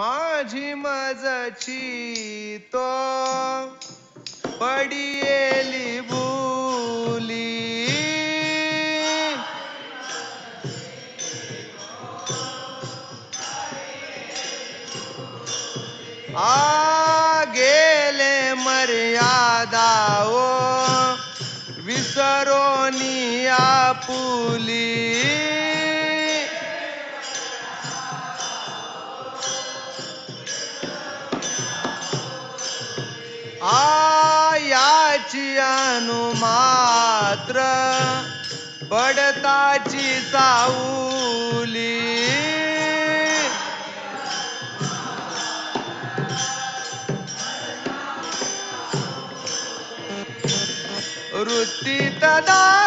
माझी मजची तो पडियेली भूली आ गेले मर्यादा ओ विसरोनी आपुली अनुमात्र पडताची साऊली वृत्ती तदा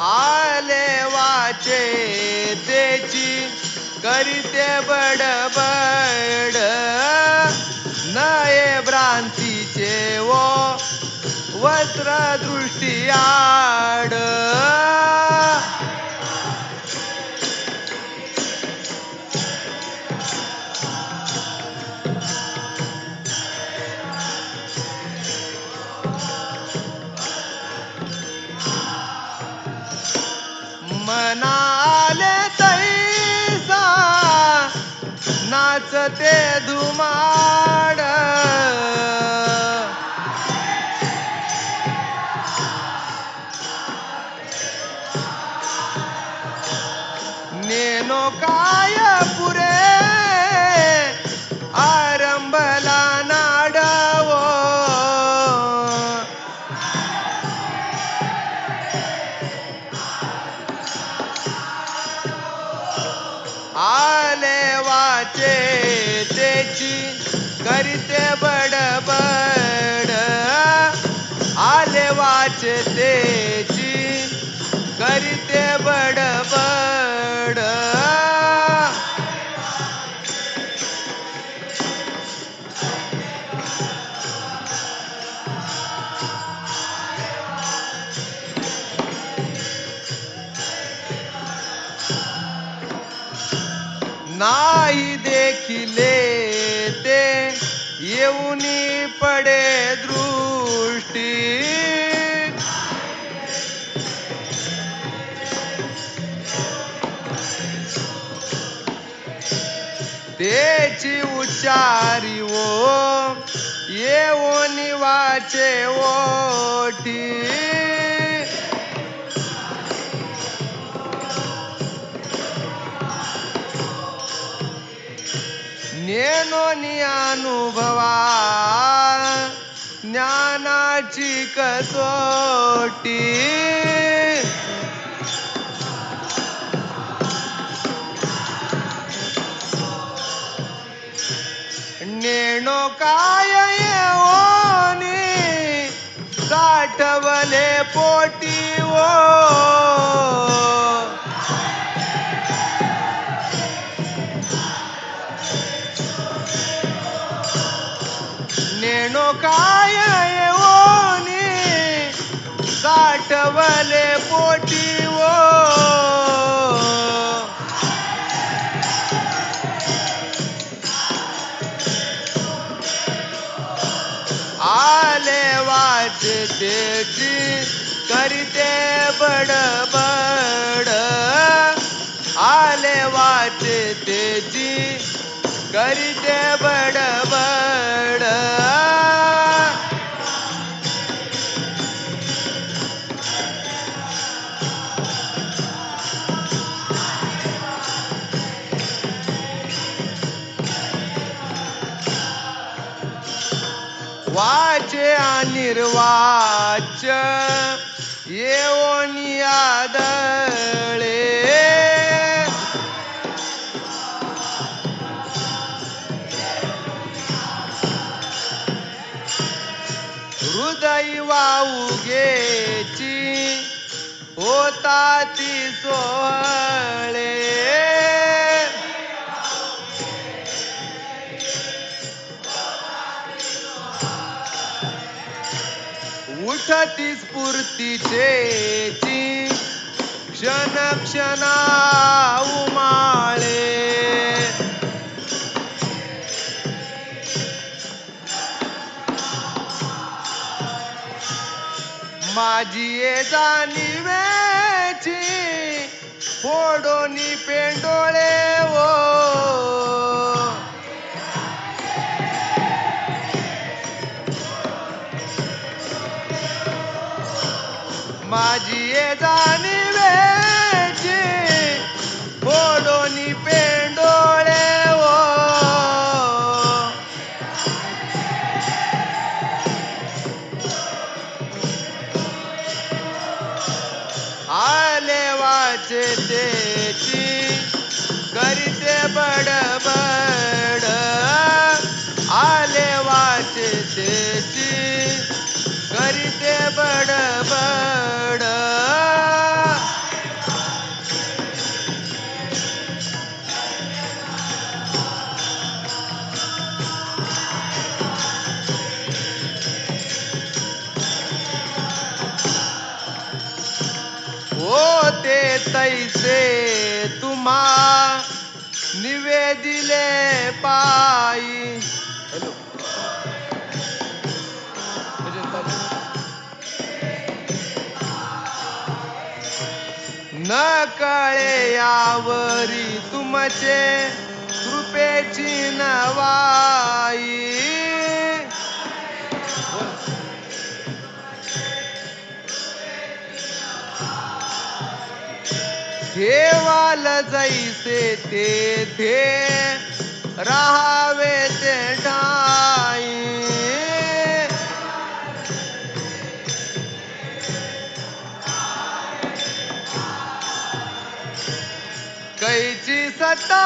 आले वाचे त्याची करीते बडबड. नये भ्रांतीचे वो वस्त्र दृष्टी आड. तेची उच्चारी ओ येऊनी वाचे ओठी नेनोनी अनुभवा ज्ञानाची ಕಾಯ त्याची करीते बडबड? आले जी त्याची बड बडबड. निर्वाच येऊन यादळे. हृदय वाऊगेची होता ती सोहळे. साठी स्फूर्तीचे क्षण क्षणा उमाळे. माझी ये जाणीवेची फोडोनी पेंडोळे ओ. माझी ये तैसे तुम्हा निवेदिले पायी हॅलो. न कळे यावरी तुमचे कृपेची नवाई. देवाल जैसे ते थे राहावे ते ठाई। कैची सत्ता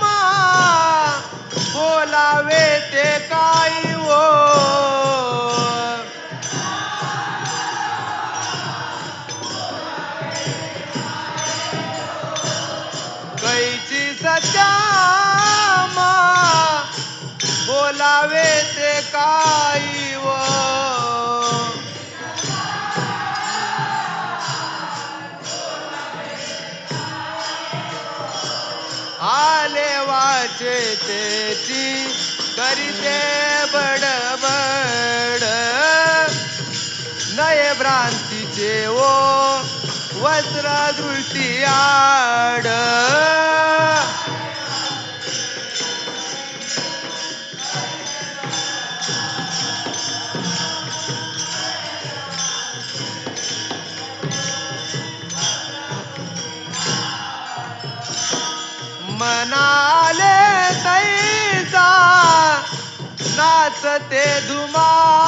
मा बोलावे ते चेतेची करीते बडबड. नये भ्रांतीचे ओ वस्त्र दृष्टी आड. नाचते धुमाड नेणो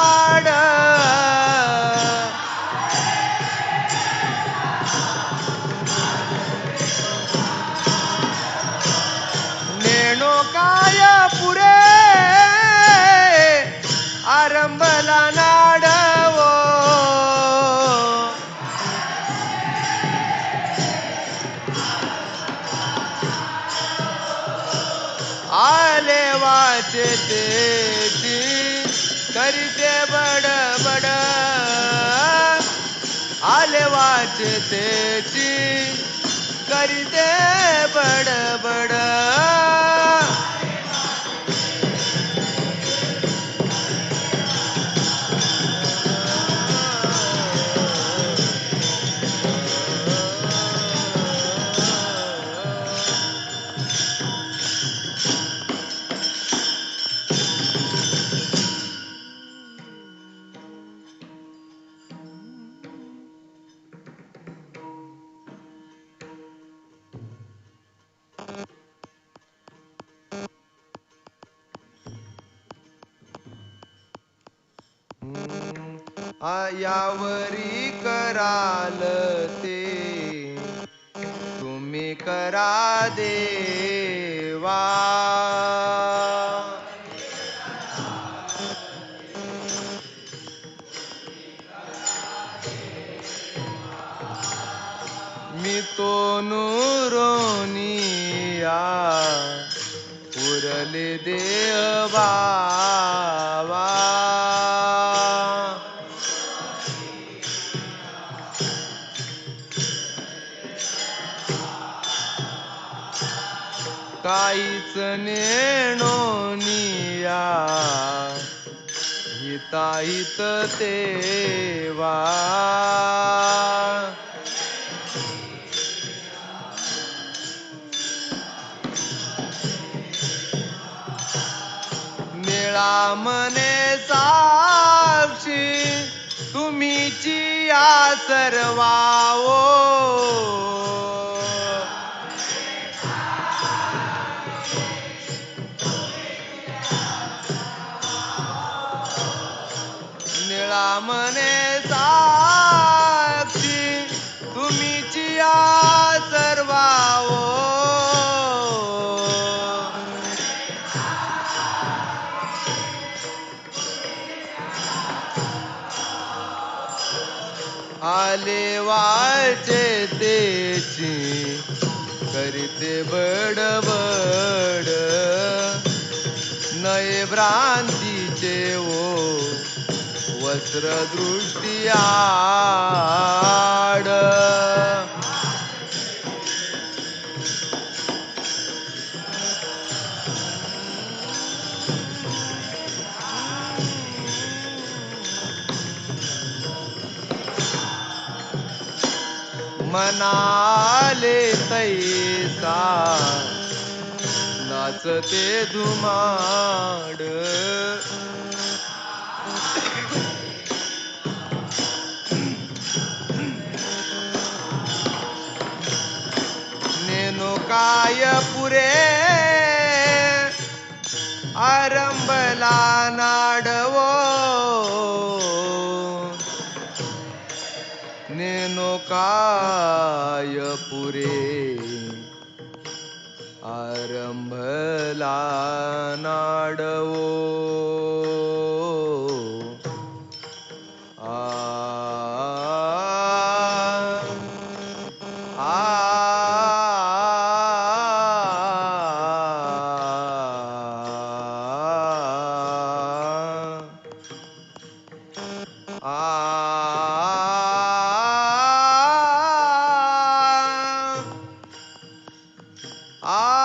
तेची करीते बड आयावरी कराल ते. तुम्ही करा देवा. मी तो नुरोनिया पुरले देवा हिताहित तेवा. निळा मने साक्षी तुम्हीची या सर्वाओ मने साक्षी तुम्हीची या सर्वावो आले वाचे तेची करते बडबड. नये भ्रांतीचे ओ वस्त्र दृष्टी आड. मनाले तैसा नाचते धुमाड. पुरे आरंभला नाडवो. नेनो काय पुरे आरंभला नाडवो. ಆ